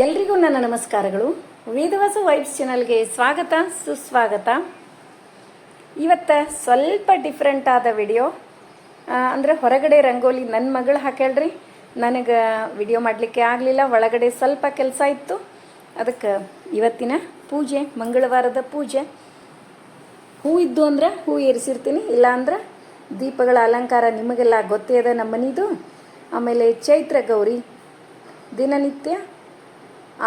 ಎಲ್ರಿಗೂ ನನ್ನ ನಮಸ್ಕಾರಗಳು. ವೇದವಾಸ ವೈಬ್ಸ್ ಚಾನಲ್ಗೆ ಸ್ವಾಗತ, ಸುಸ್ವಾಗತ. ಇವತ್ತು ಸ್ವಲ್ಪ ಡಿಫ್ರೆಂಟ್ ಆದ ವಿಡಿಯೋ ಅಂದರೆ ಹೊರಗಡೆ ರಂಗೋಲಿ ನನ್ನ ಮಗಳು ಹಾಕ್ಯಾಳ್ರಿ. ನನಗೆ ವಿಡಿಯೋ ಮಾಡಲಿಕ್ಕೆ ಆಗಲಿಲ್ಲ, ಒಳಗಡೆ ಸ್ವಲ್ಪ ಕೆಲಸ ಇತ್ತು. ಅದಕ್ಕೆ ಇವತ್ತಿನ ಪೂಜೆ, ಮಂಗಳವಾರದ ಪೂಜೆ. ಹೂ ಇದ್ದು ಅಂದ್ರೆ ಹೂ ಏರಿಸಿರ್ತೀನಿ, ಇಲ್ಲ ಅಂದ್ರೆ ದೀಪಗಳ ಅಲಂಕಾರ ನಿಮಗೆಲ್ಲ ಗೊತ್ತೇ ಅದ ನಮ್ಮ ಮನಿದು ಆಮೇಲೆ ಚೈತ್ರ ಗೌರಿ ದಿನನಿತ್ಯ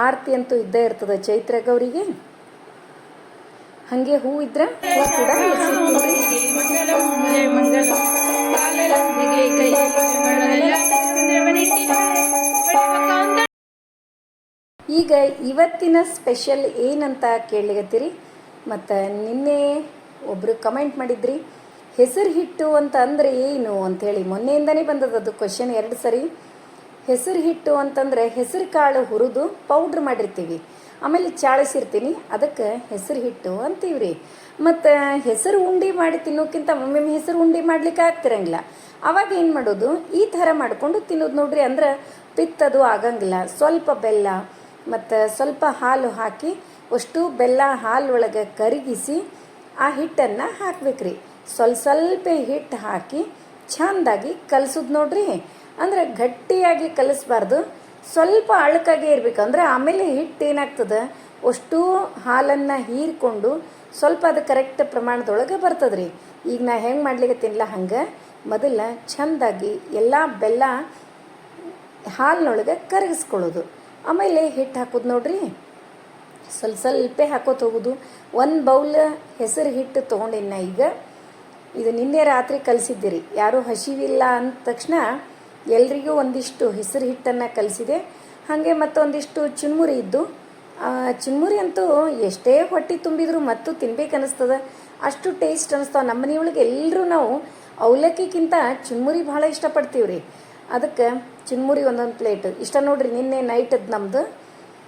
ಆರತಿ ಅಂತೂ ಇದ್ದೇ ಇರ್ತದೆ ಚೈತ್ರ ಗೌರಿಗೆ. ಹಾಗೆ ಹೂ ಇದ್ರೆ ಕೂಡ. ಈಗ ಇವತ್ತಿನ ಸ್ಪೆಷಲ್ ಏನಂತ ಕೇಳಲಿಗತ್ತೀರಿ ಮತ್ತು ನಿನ್ನೆ ಒಬ್ಬರು ಕಮೆಂಟ್ ಮಾಡಿದ್ರಿ ಹೆಸರು ಹಿಟ್ಟು ಅಂತ ಅಂದರೆ ಏನು? ಅಂಥೇಳಿ ಮೊನ್ನೆಯಿಂದನೇ ಬಂದದ್ದು ಅದು ಕ್ವಶನ್ ಎರಡು ಸರಿ. ಹೆಸರು ಹಿಟ್ಟು ಅಂತಂದರೆ ಹೆಸರು ಕಾಳು ಹುರಿದು ಪೌಡ್ರ್ ಮಾಡಿರ್ತೀವಿ. ಆಮೇಲೆ ಚಾಳಿಸಿರ್ತೀನಿ. ಅದಕ್ಕೆ ಹೆಸರು ಹಿಟ್ಟು ಅಂತೀವ್ರಿ. ಮತ್ತು ಹೆಸರು ಉಂಡೆ ಮಾಡಿ ತಿನ್ನೋಕ್ಕಿಂತ ಒಮ್ಮೊಮ್ಮೆ ಹೆಸರು ಉಂಡೆ ಮಾಡ್ಲಿಕ್ಕೆ ಆಗ್ತಿರಂಗಿಲ್ಲ. ಅವಾಗ ಏನು ಮಾಡೋದು? ಈ ಥರ ಮಾಡಿಕೊಂಡು ತಿನ್ನೋದು ನೋಡ್ರಿ ಅಂದ್ರೆ ಪಿತ್ತದು ಆಗಂಗಿಲ್ಲ. ಸ್ವಲ್ಪ ಬೆಲ್ಲ ಮತ್ತು ಸ್ವಲ್ಪ ಹಾಲು ಹಾಕಿ ಅಷ್ಟು ಬೆಲ್ಲ ಹಾಲು ಒಳಗೆ ಕರಗಿಸಿ ಆ ಹಿಟ್ಟನ್ನು ಹಾಕ್ಬೇಕ್ರಿ. ಸ್ವಲ್ಪ ಸ್ವಲ್ಪ ಹಿಟ್ಟು ಹಾಕಿ ಚೆಂದಾಗಿ ಕಲಸೋದು ನೋಡ್ರಿ. ಅಂದ್ರೆ ಗಟ್ಟಿಯಾಗಿ ಕಲಿಸ್ಬಾರ್ದು. ಸ್ವಲ್ಪ ಅಳಕಾಗೆ ಇರಬೇಕು. ಅಂದ್ರೆ ಆಮೇಲೆ ಹಿಟ್ಟು ಏನಾಗ್ತದೆ? ಅಷ್ಟು ಹಾಲನ್ನು ಹೀರಿಕೊಂಡು ಸ್ವಲ್ಪ ಅದು ಕರೆಕ್ಟ್ ಪ್ರಮಾಣದೊಳಗೆ ರೀ ಈಗ ನಾ ಹೆಂಗೆ ಮಾಡ್ಲಿಕ್ಕೆ ಹಂಗೆ? ಮೊದಲ ಚೆಂದಾಗಿ ಎಲ್ಲ ಬೆಲ್ಲ ಹಾಲಿನೊಳಗೆ ಕರಗಿಸ್ಕೊಳ್ಳೋದು. ಆಮೇಲೆ ಹಿಟ್ಟು ಹಾಕೋದು ನೋಡ್ರಿ. ಸ್ವಲ್ಪ ಸ್ವಲ್ಪ ಹಾಕೋತ ಹೋಗೋದು. ಒಂದು ಬೌಲ್ ಹೆಸರು ಹಿಟ್ಟು ತೊಗೊಂಡಿನ ಈಗ. ಇದು ನಿನ್ನೆ ರಾತ್ರಿ ಕಲಿಸಿದ್ದೀರಿ. ಯಾರೂ ಹಸಿವಿಲ್ಲ ಅಂದ ತಕ್ಷಣ ಎಲ್ರಿಗೂ ಒಂದಿಷ್ಟು ಹೆಸರು ಹಿಟ್ಟನ್ನು ಕಲಿಸಿದೆ. ಹಾಗೆ ಮತ್ತೊಂದಿಷ್ಟು ಚುನ್ಮುರಿ ಇದ್ದು ಚುನ್ಮುರಿ ಅಂತೂ ಎಷ್ಟೇ ಹೊಟ್ಟೆ ತುಂಬಿದ್ರು ಮತ್ತು ತಿನ್ಬೇಕು ಅನಿಸ್ತದ ಅಷ್ಟು ಟೇಸ್ಟ್ ಅನಿಸ್ತಾವೆ ನಮ್ಮ ಮನೆಯೊಳಗೆ ಎಲ್ಲರೂ ನಾವು ಅವಲಕ್ಕಿಗಿಂತ ಚುನ್ಮುರಿ ಭಾಳ ಇಷ್ಟಪಡ್ತೀವಿ ರೀ. ಅದಕ್ಕೆ ಚುನ್ಮುರಿ ಒಂದೊಂದು ಪ್ಲೇಟ್. ಇಷ್ಟ ನೋಡ್ರಿ ನಿನ್ನೆ ನೈಟ್ ಅದು ನಮ್ಮದು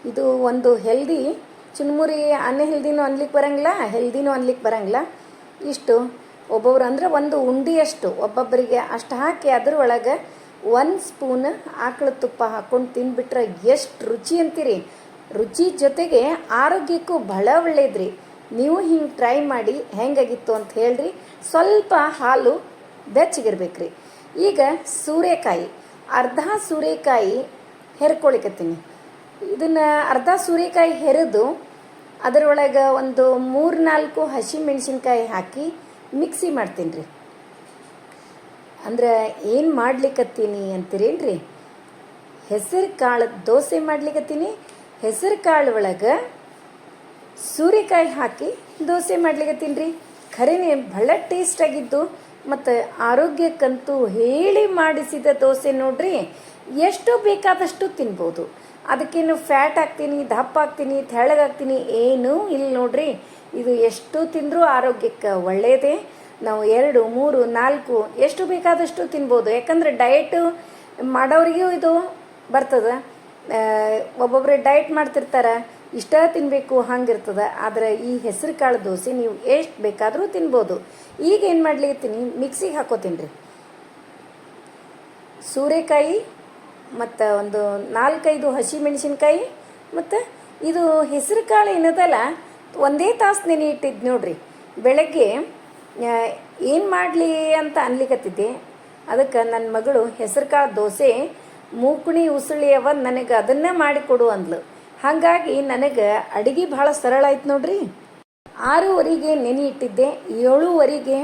ಇದು ಒಂದು ಹೆಲ್ದಿ ಚುನ್ಮುರಿ ಅನ್ಹೆಲ್ದಿನೂ ಅನ್ಲಿಕ್ಕೆ ಬರಂಗಿಲ್ಲ ಹೆಲ್ದಿನೂ ಅನ್ಲಿಕ್ಕೆ ಬರಂಗಿಲ್ಲ. ಇಷ್ಟು ಒಬ್ಬೊಬ್ರು ಅಂದ್ರೆ ಒಂದು ಉಂಡಿಯಷ್ಟು. ಒಬ್ಬೊಬ್ಬರಿಗೆ ಅಷ್ಟು ಹಾಕಿ ಅದ್ರ ಒಳಗೆ ಒಂದು ಸ್ಪೂನ್ ಆಕಳ ತುಪ್ಪ ಹಾಕ್ಕೊಂಡು ತಿಂದ್ಬಿಟ್ರೆ ಎಷ್ಟು ರುಚಿ ಅಂತೀರಿ? ರುಚಿ ಜೊತೆಗೆ ಆರೋಗ್ಯಕ್ಕೂ ಬಹಳ ಒಳ್ಳೇದ್ರಿ. ನೀವು ಹಿಂಗೆ ಟ್ರೈ ಮಾಡಿ ಹೆಂಗಾಗಿತ್ತು ಅಂತ ಹೇಳ್ರಿ. ಸ್ವಲ್ಪ ಹಾಲು ಬೆಚ್ಚಗಿರ್ಬೇಕ್ರಿ. ಈಗ ಸೂರೆಕಾಯಿ ಅರ್ಧ ಸೂರೆಕಾಯಿ ಹೆರ್ಕೊಳಿಕತ್ತೀನಿ. ಇದನ್ನು ಅರ್ಧ ಸೂರೆಕಾಯಿ ಹೆರೆದು ಅದರೊಳಗೆ ಒಂದು ಮೂರು ನಾಲ್ಕು ಹಸಿ ಹಾಕಿ ಮಿಕ್ಸಿ ಮಾಡ್ತೀನಿ ರೀ ಅಂದ್ರೆ ಏನು ಮಾಡ್ಲಿಕ್ಕತ್ತೀನಿ ಅಂತೀರೇನ್ರಿ? ಹೆಸರು ಕಾಳು ದೋಸೆ ಮಾಡ್ಲಿಕ್ಕತ್ತೀನಿ ಹೆಸರು ಕಾಳು ಒಳಗೆ ಸೂರ್ಯಕಾಯಿ ಹಾಕಿ ದೋಸೆ ಮಾಡ್ಲಿಕ್ಕತ್ತೀನಿ ರೀ ಖರೇನೆ ಭಾಳ ಟೇಸ್ಟ್ ಆಗಿದ್ದು, ಮತ್ತು ಆರೋಗ್ಯಕ್ಕಂತೂ ಹೇಳಿ ಮಾಡಿಸಿದ ದೋಸೆ ನೋಡ್ರಿ, ಎಷ್ಟು ಬೇಕಾದಷ್ಟು ತಿನ್ಬೋದು. ಅದಕ್ಕೇನು ಫ್ಯಾಟ್ ಹಾಕ್ತೀನಿ, ದಪ್ಪ ಹಾಕ್ತೀನಿ ತೆಳ್ಳಗಾಗ್ತೀನಿ ಏನೂ ಇಲ್ಲ ನೋಡ್ರಿ. ಇದು ಎಷ್ಟು ತಿಂದರೂ ಆರೋಗ್ಯಕ್ಕೆ ಒಳ್ಳೆಯದೇ ನಾವು ಎರಡು, ಮೂರು, ನಾಲ್ಕು, ಎಷ್ಟು ಬೇಕಾದಷ್ಟು ತಿನ್ಬೋದು. ಯಾಕಂದ್ರೆ ಡಯಟು ಮಾಡೋರಿಗೂ ಇದು ಬರ್ತದೆ. ಒಬ್ಬೊಬ್ಬರು ಡಯಟ್ ಮಾಡ್ತಿರ್ತಾರೆ. ಇಷ್ಟ ತಿನ್ನಬೇಕು ಹಂಗಿರ್ತದೆ. ಆದರೆ ಈ ಹೆಸರು ಕಾಳು ದೋಸೆ ನೀವು ಎಷ್ಟು ಬೇಕಾದರೂ ತಿನ್ಬೋದು. ಈಗ ಏನು ಮಾಡ್ಲಿತ್ತೀನಿ ಮಿಕ್ಸಿಗೆ ಹಾಕೋತೀನಿ ರೀ. ಸೂರೆಕಾಯಿ ಮತ್ತು ಒಂದು ನಾಲ್ಕೈದು ಹಸಿ ಮೆಣಸಿನ್ಕಾಯಿ ಮತ್ತು ಇದು ಹೆಸರು ಕಾಳು ಏನದಲ್ಲ, ಒಂದೇ ತಾಸು ನೆನೆ ಇಟ್ಟಿದ್ದು ನೋಡ್ರಿ. ಬೆಳಗ್ಗೆ ಏನು ಮಾಡಲಿ ಅಂತ ಅನ್ಲಿಕತ್ತಿದ್ದೆ. ಅದಕ್ಕೆ ನನ್ನ ಮಗಳು ಹೆಸರು ಕಾಳು ದೋಸೆ, ಮೂಕುಣಿ ಉಸುಳಿಯವ ನನಗೆ ಅದನ್ನೇ ಮಾಡಿಕೊಡು ಅಂದ್ಲು. ಹಾಗಾಗಿ ನನಗೆ ಅಡುಗೆ ಭಾಳ ಸರಳ ಆಯ್ತು ನೋಡ್ರಿ. ಆರೂವರೆಗೆ ನೆನೆ ಇಟ್ಟಿದ್ದೆ, ಏಳುವರೆಗೆ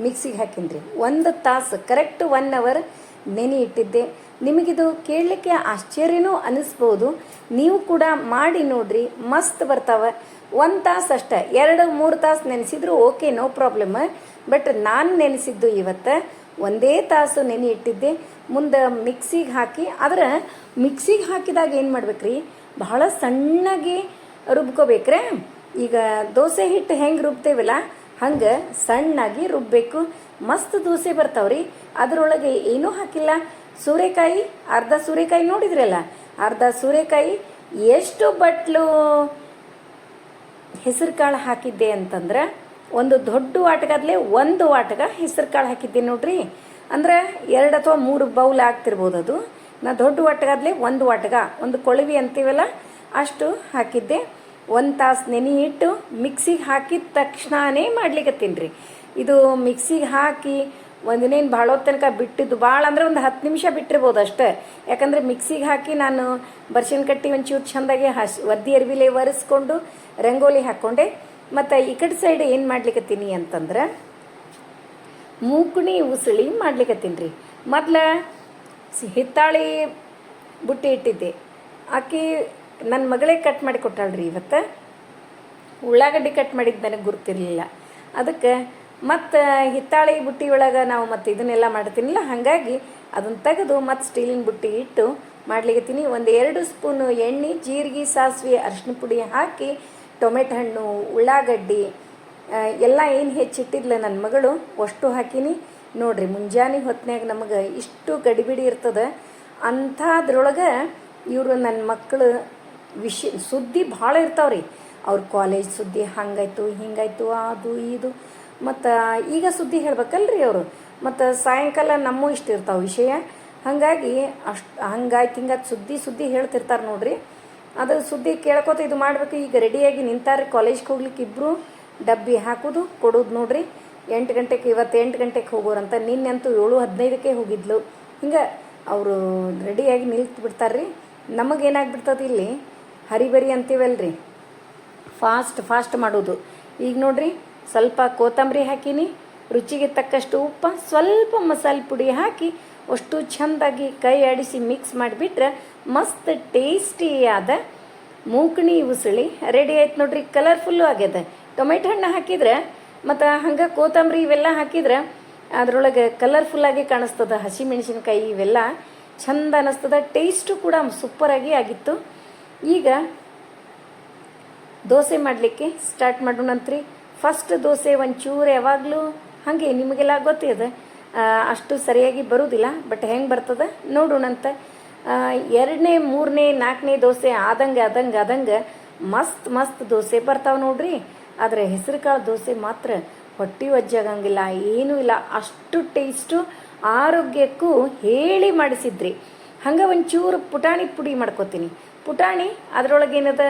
ಮಿಕ್ಸಿಗೆ ಹಾಕಿನ್ರಿ ಒಂದು ತಾಸು ಕರೆಕ್ಟ್ ಒನ್ ಅವರ್ ನೆನೆ ಇಟ್ಟಿದ್ದೆ. ನಿಮಗಿದು ಕೇಳಲಿಕ್ಕೆ ಆಶ್ಚರ್ಯನೂ ಅನಿಸ್ಬೋದು. ನೀವು ಕೂಡ ಮಾಡಿ ನೋಡ್ರಿ, ಮಸ್ತ್ ಬರ್ತಾವೆ. ಒಂದು ತಾಸು ಅಷ್ಟೇ, ಎರಡು, ಮೂರು ತಾಸು ನೆನೆಸಿದ್ರು ಓಕೆ ನೋ ಪ್ರಾಬ್ಲಮ್ ಬಟ್ ನಾನು ನೆನೆಸಿದ್ದು ಇವತ್ತು ಒಂದೇ ತಾಸು ನೆನೆ ಇಟ್ಟಿದ್ದೆ. ಮುಂದೆ ಮಿಕ್ಸಿಗೆ ಹಾಕಿ, ಆದ್ರೆ ಮಿಕ್ಸಿಗೆ ಹಾಕಿದಾಗ ಏನು ಮಾಡ್ಬೇಕ್ರಿ? ಬಹಳ ಸಣ್ಣಗೆ ರುಬ್ಕೋಬೇಕ್ರೆ. ಈಗ ದೋಸೆ ಹಿಟ್ಟು ಹೆಂಗೆ ರುಬ್ತೇವಲ್ಲ, ಹಂಗೆ ಸಣ್ಣಾಗಿ ರುಬ್ಬೇಕು. ಮಸ್ತ್ ದೋಸೆ ಬರ್ತಾವ್ರಿ. ಅದರೊಳಗೆ ಏನೂ ಹಾಕಿಲ್ಲ. ಸೂರೆಕಾಯಿ, ಅರ್ಧ ಸೂರೆಕಾಯಿ ನೋಡಿದ್ರಲ್ಲ, ಅರ್ಧ ಸೂರೆಕಾಯಿ, ಎಷ್ಟು ಬಟ್ಲು? ಹೆಸರು ಕಾಳು ಹಾಕಿದ್ದೆ ಅಂತಂದ್ರೆ ಒಂದು ದೊಡ್ಡ ವಾಟಗಾದ್ಲೆ ಒಂದು ವಾಟಗ ಹೆಸರು ಕಾಳು ಹಾಕಿದ್ದೆ ನೋಡ್ರಿ. ಅಂದ್ರೆ ಎರಡು ಅಥವಾ ಮೂರು ಬೌಲ್ ಆಗ್ತಿರ್ಬೋದು ಅದು. ನಾ ದೊಡ್ಡ ವಾಟಗಾದ್ಲೆ ಒಂದು ವಾಟಗ ಒಂದು ಕೊಳವಿ ಅಂತೀವಲ್ಲ, ಅಷ್ಟು ಹಾಕಿದ್ದೆ. ಒಂದು ತಾಸು ನೆನೆ ಇಟ್ಟು ಮಿಕ್ಸಿಗೆ ಹಾಕಿದ ತಕ್ಷಣನೇ ಮಾಡ್ಲಿಕ್ಕೆ ರೀ. ಇದು ಮಿಕ್ಸಿಗೆ ಹಾಕಿ ಒಂದಿನೇನು ಭಾಳ ತನಕ ಬಿಟ್ಟಿದ್ದು ಭಾಳ ಅಂದ್ರೆ ಒಂದು ಹತ್ತು ನಿಮಿಷ ಬಿಟ್ಟಿರ್ಬೋದು ಅಷ್ಟೇ. ಯಾಕಂದರೆ ಮಿಕ್ಸಿಗೆ ಹಾಕಿ ನಾನು ಬರ್ಶಿನ ಕಟ್ಟಿ ಒಂಚೂರು ಚೆಂದಾಗಿ ಹಸ್, ಒದ್ದಿ ಅರ್ವಿಲೆ ಒರೆಸ್ಕೊಂಡು ರಂಗೋಲಿ ಹಾಕ್ಕೊಂಡೆ ಮತ್ತು ಈ ಕಡೆ ಸೈಡ್ ಏನು ಮಾಡ್ಲಿಕ್ಕತ್ತೀನಿ ಅಂತಂದ್ರೆ ಮೂಕುಣಿ ಉಸುಳಿ ಮಾಡ್ಲಿಕ್ಕತ್ತೀನಿ ರೀ. ಮೊದ್ಲು ಹಿತ್ತಾಳಿ ಬುಟ್ಟಿ ಇಟ್ಟಿದ್ದೆ. ಆಕೆ ನನ್ನ ಮಗಳೇ ಕಟ್ ಮಾಡಿ ಕೊಟ್ಟಾಳ್ರಿ ಇವತ್ತು. ಉಳ್ಳಾಗಡ್ಡಿ ಕಟ್ ಮಾಡಿದ್ದು ನನಗೆ ಗುರುತಿರಲಿಲ್ಲ. ಅದಕ್ಕೆ ಮತ್ತು ಹಿತ್ತಾಳಿ ಬುಟ್ಟಿ ಒಳಗೆ ನಾವು ಮತ್ತು ಇದನ್ನೆಲ್ಲ ಮಾಡ್ತೀನಿಲ್ಲ, ಹಾಗಾಗಿ ಅದನ್ನು ತೆಗೆದು ಮತ್ತು ಸ್ಟೀಲಿನ ಬುಟ್ಟಿ ಇಟ್ಟು ಮಾಡ್ಲಿಕತ್ತೀನಿ ಒಂದು ಎರಡು ಸ್ಪೂನು ಎಣ್ಣೆ, ಜೀರಿಗೆ, ಸಾಸಿವೆ ಅರಿಶಿನ ಪುಡಿ ಹಾಕಿ, ಟೊಮೆಟೊ ಹಣ್ಣು, ಉಳ್ಳಾಗಡ್ಡಿ ಎಲ್ಲ ಏನು ಹೆಚ್ಚಿಟ್ಟಿದ್ಲ ನನ್ನ ಮಗಳು ಅಷ್ಟು ಹಾಕೀನಿ. ನೋಡ್ರಿ ಮುಂಜಾನೆ ಹೊತ್ನ್ಯಾಗ ನಮಗೆ ಇಷ್ಟು ಗಡಿಬಿಡಿ ಇರ್ತದೆ. ಅಂಥದ್ರೊಳಗೆ ಇವರು ನನ್ನ ಮಕ್ಕಳು ವಿಷ ಸುದ್ದಿ ಭಾಳ ಇರ್ತಾವ್ರಿ. ಅವ್ರ ಕಾಲೇಜ್ ಸುದ್ದಿ ಹಂಗಾಯ್ತು, ಹಿಂಗಾಯ್ತು, ಅದು, ಇದು. ಮತ್ತು ಈಗ ಸುದ್ದಿ ಹೇಳ್ಬೇಕಲ್ರಿ ಅವರು. ಮತ್ತು ಸಾಯಂಕಾಲ ನಮ್ಮೂ ಇಷ್ಟ ಇರ್ತಾವೆ ವಿಷಯ. ಹಾಗಾಗಿ ಅಷ್ಟು, ಹಂಗಾಯ್ತು ಹಿಂಗಾಯ್ತು ಸುದ್ದಿ ಸುದ್ದಿ ಹೇಳ್ತಿರ್ತಾರೆ ನೋಡ್ರಿ. ಅದು ಸುದ್ದಿ ಕೇಳ್ಕೊತ ಇದು ಮಾಡಬೇಕು. ಈಗ ರೆಡಿಯಾಗಿ ನಿಂತಾರೆ ಕಾಲೇಜ್ಗೆ ಹೋಗ್ಲಿಕ್ಕೆ ಇಬ್ಬರು ಡಬ್ಬಿ ಹಾಕೋದು, ಕೊಡೋದು ನೋಡ್ರಿ. ಎಂಟು ಗಂಟೆಗೆ ಇವತ್ತು ಎಂಟು ಗಂಟೆಗೆ ಹೋಗೋರಂತ. ನಿನ್ನೆಂತೂ ಏಳು ಹದಿನೈದಕ್ಕೆ ಹೋಗಿದ್ಲು. ಹಿಂಗೆ ಅವರು ರೆಡಿಯಾಗಿ ನಿಲ್ತು ಬಿಡ್ತಾರೆ ರೀ ನಮಗೇನಾಗ್ಬಿಡ್ತದೆ ಇಲ್ಲಿ? ಹರಿಬರಿ ಅಂತೀವಲ್ರಿ. ಫಾಸ್ಟ್ ಫಾಸ್ಟ್ ಮಾಡೋದು. ಈಗ ನೋಡ್ರಿ ಸ್ವಲ್ಪ ಕೊತ್ತಂಬರಿ ಹಾಕೀನಿ, ರುಚಿಗೆ ತಕ್ಕಷ್ಟು ಉಪ್ಪು, ಸ್ವಲ್ಪ ಮಸಾಲೆ ಪುಡಿ ಹಾಕಿ ಅಷ್ಟು ಚೆಂದಾಗಿ ಕೈ ಆಡಿಸಿ ಮಿಕ್ಸ್ ಮಾಡಿಬಿಟ್ರೆ ಮಸ್ತ್ ಟೇಸ್ಟಿಯಾದ ಮೂಕಣಿ ಉಸುಳಿ ರೆಡಿ ಆಯ್ತು ನೋಡ್ರಿ ಕಲರ್ಫುಲ್ಲು ಆಗ್ಯದ. ಟೊಮೆಟೊ ಹಣ್ಣು ಹಾಕಿದ್ರೆ, ಮತ್ತು ಹಂಗೆ ಕೊತ್ತಂಬರಿ ಇವೆಲ್ಲ ಹಾಕಿದ್ರೆ ಅದರೊಳಗೆ ಕಲರ್ಫುಲ್ಲಾಗಿ ಕಾಣಿಸ್ತದ, ಹಸಿಮೆಣಸಿನ್ಕಾಯಿ ಇವೆಲ್ಲ ಚಂದ ಅನ್ನಿಸ್ತದ ಟೇಸ್ಟು ಕೂಡ ಸೂಪರಾಗಿ ಆಗಿತ್ತು. ಈಗ ದೋಸೆ ಮಾಡಲಿಕ್ಕೆ ಸ್ಟಾರ್ಟ್ ಮಾಡೋಣಂತ್ರಿ. ಫಸ್ಟ್ ದೋಸೆ ಒಂಚೂರು ಯಾವಾಗಲೂ ಹಾಗೆ ನಿಮಗೆಲ್ಲ ಗೊತ್ತಿದೆ. ಅಷ್ಟು ಸರಿಯಾಗಿ ಬರೋದಿಲ್ಲ ಬಟ್ ಹೆಂಗೆ ಬರ್ತದೆ ನೋಡೋಣಂತ ಎರಡನೇ, ಮೂರನೇ, ನಾಲ್ಕನೇ ದೋಸೆ ಆದಂಗೆ ಆದಂಗೆ ಆದಂಗೆ ಮಸ್ತ್ ಮಸ್ತ್ ದೋಸೆ ಬರ್ತಾವೆ ನೋಡ್ರಿ. ಆದರೆ ಹೆಸರು ಕಾಳು ದೋಸೆ ಮಾತ್ರ ಹೊಟ್ಟೆ ಒಜ್ಜಾಗಂಗಿಲ್ಲ, ಏನೂ ಇಲ್ಲ. ಅಷ್ಟು ಟೇಸ್ಟು ಆರೋಗ್ಯಕ್ಕೂ ಹೇಳಿ ಮಾಡಿಸಿದ್ರಿ. ಹಂಗೆ ಒಂಚೂರು ಪುಟಾಣಿ ಪುಡಿ ಮಾಡ್ಕೋತೀನಿ. ಪುಟಾಣಿ ಅದರೊಳಗೇನದ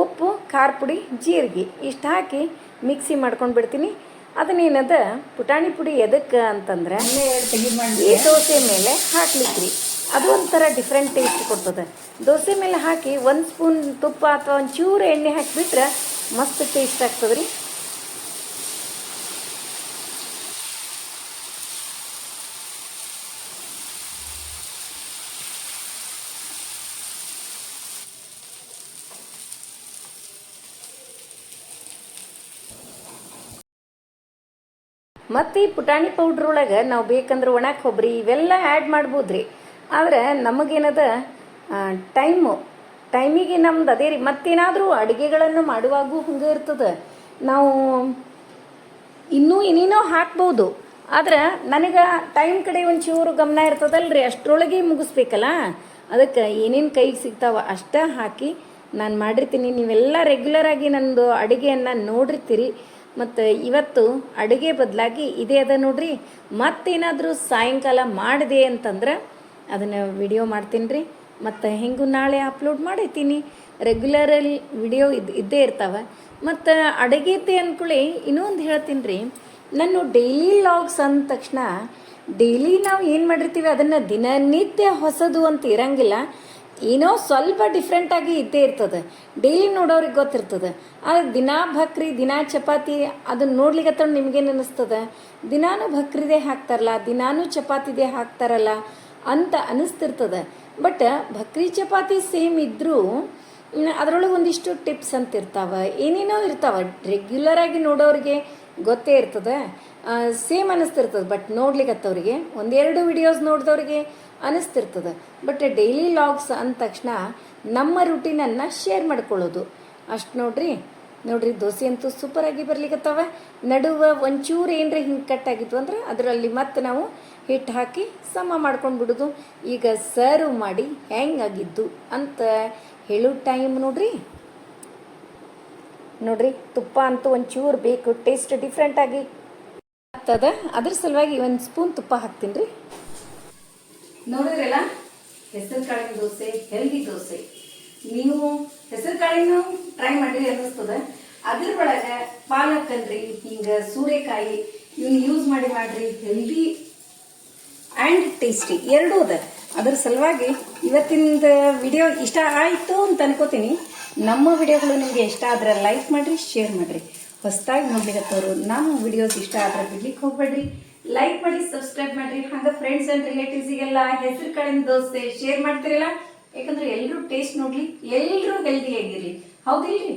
ಉಪ್ಪು, ಖಾರ ಪುಡಿ, ಜೀರಿಗೆ ಇಷ್ಟು ಹಾಕಿ ಮಿಕ್ಸಿ ಮಾಡ್ಕೊಂಡು ಬಿಡ್ತೀನಿ. ಅದನ್ನೇನದ, ಪುಟಾಣಿ ಪುಡಿ ಎದಕ್ಕೆ ಅಂತಂದ್ರೆ ಈ ದೋಸೆ ಮೇಲೆ ಹಾಕ್ಲಿಕ್ರಿ. ಅದು ಒಂಥರ ಡಿಫ್ರೆಂಟ್ ಟೇಸ್ಟ್ ಕೊಡ್ತದೆ. ದೋಸೆ ಮೇಲೆ ಹಾಕಿ ಒಂದು ಸ್ಪೂನ್ ತುಪ್ಪ ಅಥವಾ ಒಂದು ಚೂರು ಎಣ್ಣೆ ಹಾಕಿಬಿಟ್ರೆ ಮಸ್ತ್ ಟೇಸ್ಟ್ ಆಗ್ತದೆ ರೀ ಮತ್ತು ಈ ಪುಟಾಣಿ ಪೌಡ್ರ್ ಒಳಗೆ ನಾವು ಬೇಕಂದ್ರೆ ಒಣ ಕೊಬ್ಬರಿ ಇವೆಲ್ಲ ಆ್ಯಡ್ ಮಾಡ್ಬೋದ್ರಿ. ಆದ್ರೆ ನಮಗೇನದ ಟೈಮು ಟೈಮಿಗೆ ನಮ್ದು ಅದೇ ರೀ, ಮತ್ತೇನಾದರೂ ಅಡುಗೆಗಳನ್ನು ಮಾಡುವಾಗೂ ಹಂಗೆ ಇರ್ತದೆ. ನಾವು ಇನ್ನೂ ಏನೇನೋ ಹಾಕ್ಬೋದು, ಆದ್ರೆ ನನಗೆ ಟೈಮ್ ಕಡೆ ಒಂಚೂರು ಗಮನ ಇರ್ತದಲ್ರಿ, ಅಷ್ಟರೊಳಗೆ ಮುಗಿಸ್ಬೇಕಲ್ಲ. ಅದಕ್ಕೆ ಏನೇನು ಕೈಗೆ ಸಿಗ್ತಾವ ಅಷ್ಟ ಹಾಕಿ ನಾನು ಮಾಡಿರ್ತೀನಿ. ನೀವೆಲ್ಲ ರೆಗ್ಯುಲರಾಗಿ ನಂದು ಅಡುಗೆಯನ್ನು ನೋಡಿರ್ತೀರಿ. ಮತ್ತು ಇವತ್ತು ಅಡುಗೆ ಬದಲಾಗಿ ಇದೇ ಅದ ನೋಡ್ರಿ. ಮತ್ತೇನಾದರೂ ಸಾಯಂಕಾಲ ಮಾಡಿದೆ ಅಂತಂದ್ರೆ ಅದನ್ನು ವಿಡಿಯೋ ಮಾಡ್ತೀನಿ ರೀ ಮತ್ತು ಹೆಂಗೂ ನಾಳೆ ಅಪ್ಲೋಡ್ ಮಾಡಿರ್ತೀನಿ ರೆಗ್ಯುಲರಲ್ಲಿ ವಿಡಿಯೋ ಇದು, ಇದ್ದೇ ಇರ್ತಾವೆ. ಮತ್ತು ಅಡುಗೆತೆ ಅಂದ್ಕೊಳ್ಳಿ ಇನ್ನೊಂದು ಹೇಳ್ತೀನಿ ರೀ ನಾನು ಡೈಲಿ ಲಾಗ್ಸ್ ಅಂದ ತಕ್ಷಣ ಡೈಲಿ ನಾವು ಏನು ಮಾಡಿರ್ತೀವಿ, ಅದನ್ನು ದಿನನಿತ್ಯ ಹೊಸದು ಅಂತ ಇರಂಗಿಲ್ಲ. ಏನೋ ಸ್ವಲ್ಪ ಡಿಫ್ರೆಂಟಾಗಿ ಇದ್ದೇ ಇರ್ತದೆ. ಡೈಲಿ ನೋಡೋರಿಗೆ ಗೊತ್ತಿರ್ತದೆ. ಆದರೆ ದಿನಾ ಭಕ್ರಿ, ದಿನಾ ಚಪಾತಿ ಅದನ್ನು ನೋಡ್ಲಿಕ್ಕೆ ನಿಮ್ಗೇನು ಅನ್ನಿಸ್ತದೆ ದಿನಾನು ಭಕ್ರಿದೇ ಹಾಕ್ತಾರಲ್ಲ, ದಿನಾನು ಚಪಾತಿದೇ ಹಾಕ್ತಾರಲ್ಲ ಅಂತ ಅನಿಸ್ತಿರ್ತದೆ. ಬಟ್ ಭಕ್ರಿ, ಚಪಾತಿ ಸೇಮ್ ಇದ್ದರೂ ಅದರೊಳಗೆ ಒಂದಿಷ್ಟು ಟಿಪ್ಸ್ ಅಂತ ಇರ್ತಾವೆ ಏನೇನೋ ಇರ್ತಾವೆ. ರೆಗ್ಯುಲರ್ ಆಗಿ ನೋಡೋರಿಗೆ ಗೊತ್ತೇ ಇರ್ತದೆ. ಸೇಮ್ ಅನಿಸ್ತಿರ್ತದೆ ಬಟ್ ನೋಡ್ಲಿಕ್ಕತ್ತವ್ರಿಗೆ ಒಂದೆರಡು ವಿಡಿಯೋಸ್ ನೋಡಿದವ್ರಿಗೆ ಅನಿಸ್ತಿರ್ತದೆ. ಬಟ್ ಡೈಲಿ ಲಾಗ್ಸ್ ಅಂದ ತಕ್ಷಣ ನಮ್ಮ ರುಟೀನನ್ನು ಶೇರ್ ಮಾಡ್ಕೊಳ್ಳೋದು. ಅಷ್ಟು ನೋಡ್ರಿ ನೋಡ್ರಿ ದೋಸೆ ಅಂತೂ ಸೂಪರಾಗಿ ಬರ್ಲಿಕ್ಕತ್ತವ ನಡುವ ಒಂಚೂರು ಏನರ ಹಿಂಗೆ ಕಟ್ಟಾಗಿತ್ತು ಅಂದ್ರೆ ಅದರಲ್ಲಿ ಮತ್ತೆ ನಾವು ಹಿಟ್ಟು ಹಾಕಿ ಸಮ ಮಾಡ್ಕೊಂಡು ಬಿಡೋದು. ಈಗ ಸರ್ವ್ ಮಾಡಿ ಹೆಂಗಾಗಿದ್ದು ಅಂತ ಹೇಳೋ ಟೈಮ್ ನೋಡ್ರಿ. ನೋಡ್ರಿ ತುಪ್ಪ ಅಂತೂ ಒಂಚೂರು ಬೇಕು ಟೇಸ್ಟ್ ಡಿಫ್ರೆಂಟಾಗಿ ಆಗ್ತದ. ಅದ್ರ ಸಲುವಾಗಿ ಒಂದು ಸ್ಪೂನ್ ತುಪ್ಪ ಹಾಕ್ತೀನಿ ರೀ. ನೋಡಿದ್ರಲ್ಲ? ಹೆಸರು ಕಾಳಿನ ದೋಸೆ ಹೆಲ್ದಿ ದೋಸೆ. ನೀವು ಹೆಸರು ಕಾಳಿನ ಟ್ರೈ ಮಾಡಿರಿ ಅನ್ನಿಸ್ತದ. ಅದ್ರ ಒಳಗೆ ಪಾಲಕ್ ಅಲ್ರಿ ಹಿಂಗ ಸೂರೆಕಾಯಿ ಇವನ್ನ ಯೂಸ್ ಮಾಡಿ ಮಾಡ್ರಿ ಹೆಲ್ದಿ ಆ್ಯಂಡ್ ಟೇಸ್ಟಿ ಎರಡೂ ಅದ. ಅದ್ರ ಸಲುವಾಗಿ ಇವತ್ತಿನ ವಿಡಿಯೋ ಇಷ್ಟ ಆಯಿತು ಅಂತ ಅನ್ಕೋತೀನಿ. ನಮ್ಮ ವಿಡಿಯೋಗಳು ನಿಮಗೆ ಇಷ್ಟ ಆದ್ರೆ ಲೈಕ್ ಮಾಡಿರಿ ಶೇರ್ ಮಾಡಿರಿ. ಹೊಸದಾಗಿ ನೋಡ್ಲಿಕ್ಕೆ ನಮ್ಮ ವಿಡಿಯೋಸ್ ಇಷ್ಟ ಆದ್ರೆ ಬಿಡ್ಲಿಕ್ಕೆ ಹೋಗ್ಬೇಡ್ರಿ. ಲೈಕ್ ಮಾಡಿ ಸಬ್ಸ್ಕ್ರೈಬ್ ಮಾಡ್ರಿ. ಹಂಗ ಫ್ರೆಂಡ್ಸ್ ಅಂಡ್ ರಿಲೇಟಿವ್ಸಿಗೆಲ್ಲ ಹೆಸರು ಕಡೆಯಿಂದ ದೋಸೆ ಶೇರ್ ಮಾಡ್ತಿರಲ್ಲ? ಯಾಕಂದ್ರೆ ಎಲ್ಲರೂ ಟೇಸ್ಟ್ ನೋಡ್ಲಿ ಎಲ್ಲರೂ ಹೆಲ್ದಿ ಆಗಿರ್ಲಿ. ಹೌದಿಲ್ರಿ?